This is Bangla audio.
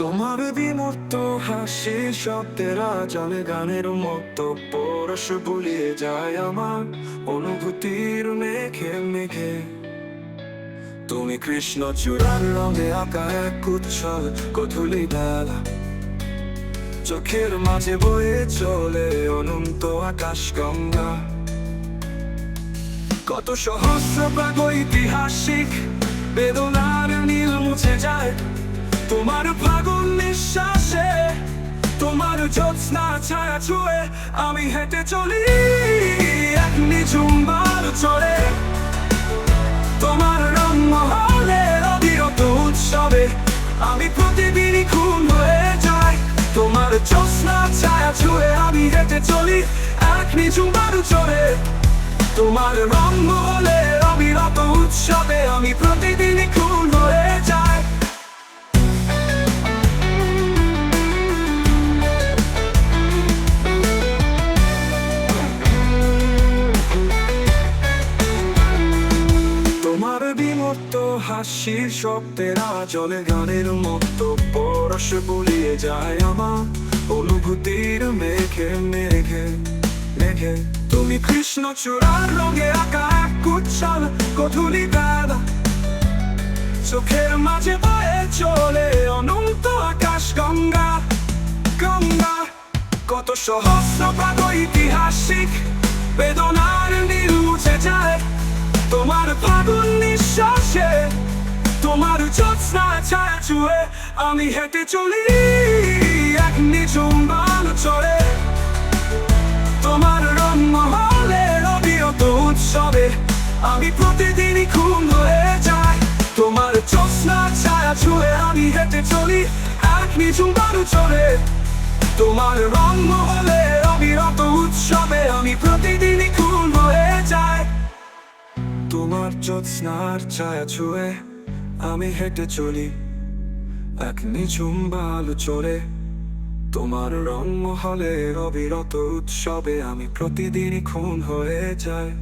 তোমার বিমূর্ত হাসি শব্দেরা চলে গানের মতো পরশ বুলিয়ে যায় আমার অনুভূতির মেঘে মেঘে। তুমি কৃষ্ণ চূড়ার রঙে আঁকা এক উচ্ছল কধুলি বেলা। চোখের মাঝে বয়ে চলে অনন্ত আকাশ গঙ্গা। কত সহস্র প্রাগৈতিহাসিক বেদনার নীল মুছে যায় তোমার ফাগুন নিঃশ্বাসে, তোমার জ্যোৎস্না ছায়া ছুঁয়ে আমি হেঁটে চলি। এক নিঝুম চলে তোমার রং মহলে অবিরত উৎসবে আমি প্রতিদিনই খুন হয়ে যাই। তোমার জ্যোৎস্না ছায়া ছুঁয়ে আমি হেঁটে চলি, এক নিঝুম চলে তোমার রং মহলে অবিরত উৎসবে আমি প্রতিদিনই খুন হাসির শব্দেরা জলে গানের মতো পরশ বুলিয়ে যায় আমার। অনুভূতির মেঘে মেঘে মেঘে। তুমি কৃষ্ণ চূড়ার রঙে আঁকা এক উচ্ছল গধুলি বেলা চোখের মাঝে বয়ে চলে অনন্ত আকাশ গঙ্গা গঙ্গা। কত সহস্র প্রাগৈতিহাসিক বেদনার নীল মুছে যায়। তোমার নিঃশ্বাসে তোমার জ্যোৎস্না ছায়া ছুঁয়ে আমি হেঁটে চলি, এক নিঝুম বাল চলে তোমার রং মহলে অবিরত উৎসবে, আমি প্রতিদিনই খুন হয়ে যাই। তোমার জ্যোৎস্না ছায়া ছুঁয়ে আমি হেঁটে চলি, এক নিঝুম বালু চলে তোমার রং মহলে অবিরত উৎসবে, আমি প্রতিদিনই খুন হয়ে যাই। তোমার জ্যোৎস্নার ছায়া ছুঁয়ে আমি হেঁটে চলি এক নিঝুম বালু চলে তোমার রং মহলে অবিরত উৎসবে আমি প্রতিদিনই খুন হয়ে যায়